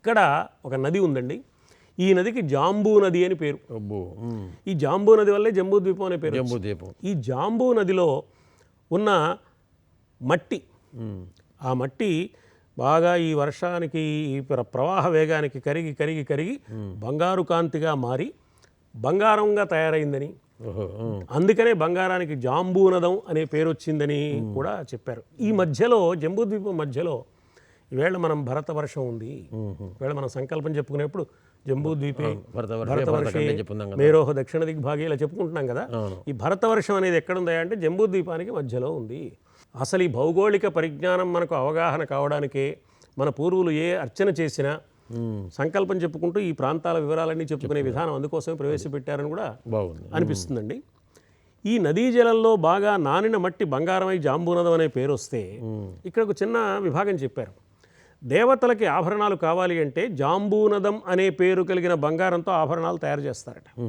ఇక్కడ ఒక నది ఉందండి. ఈ నదికి జాంబూ నది అని పేరు. ఈ జాంబూ నది వల్లే జంబూ ద్వీపం అనే పేరు జంబూ దీపం ఈ జాంబూ నదిలో ఉన్న మట్టి. ఆ మట్టి బాగా ఈ వర్షానికి ఈ ప్ర- ప్రవాహ వేగానికి కరిగి కరిగి కరిగి బంగారు కాంతిగా మారి బంగారంగా తయారైందని. అందుకనే బంగారానికి జాంబూనదం అనే పేరు వచ్చిందని కూడా చెప్పారు. ఈ మధ్యలో జంబూద్వీపం మధ్యలో ఈవేళ మనం భరతవర్షం ఉంది. ఈవేళ మనం సంకల్పం చెప్పుకునేప్పుడు జంబూద్వీపే భరతవర్షే. మేరోహ దక్షిణ దిగ్భాగే ఇలా చెప్పుకుంటున్నాం కదా. ఈ భరతవర్షం అనేది ఎక్కడుందా అంటే జంబూద్వీపానికి మధ్యలో ఉంది. అసలు ఈ భౌగోళిక పరిజ్ఞానం మనకు అవగాహన కావడానికే మన పూర్వులు ఏ అర్చన చేసినా. సంకల్పం చెప్పుకుంటూ ఈ ప్రాంతాల వివరాలన్నీ చెప్పుకునే విధానం అందుకోసమే ప్రవేశపెట్టారని కూడా బాగుంది. అనిపిస్తుందండి. ఈ నదీ జలంలో బాగా నానిన మట్టి బంగారమై జాంబూనదం అనే పేరు వస్తే ఇక్కడ ఒక చిన్న విభాగం చెప్పారు. దేవతలకి ఆభరణాలు కావాలి అంటే జాంబూనదం అనే పేరు కలిగిన బంగారంతో ఆభరణాలు తయారు చేస్తారట.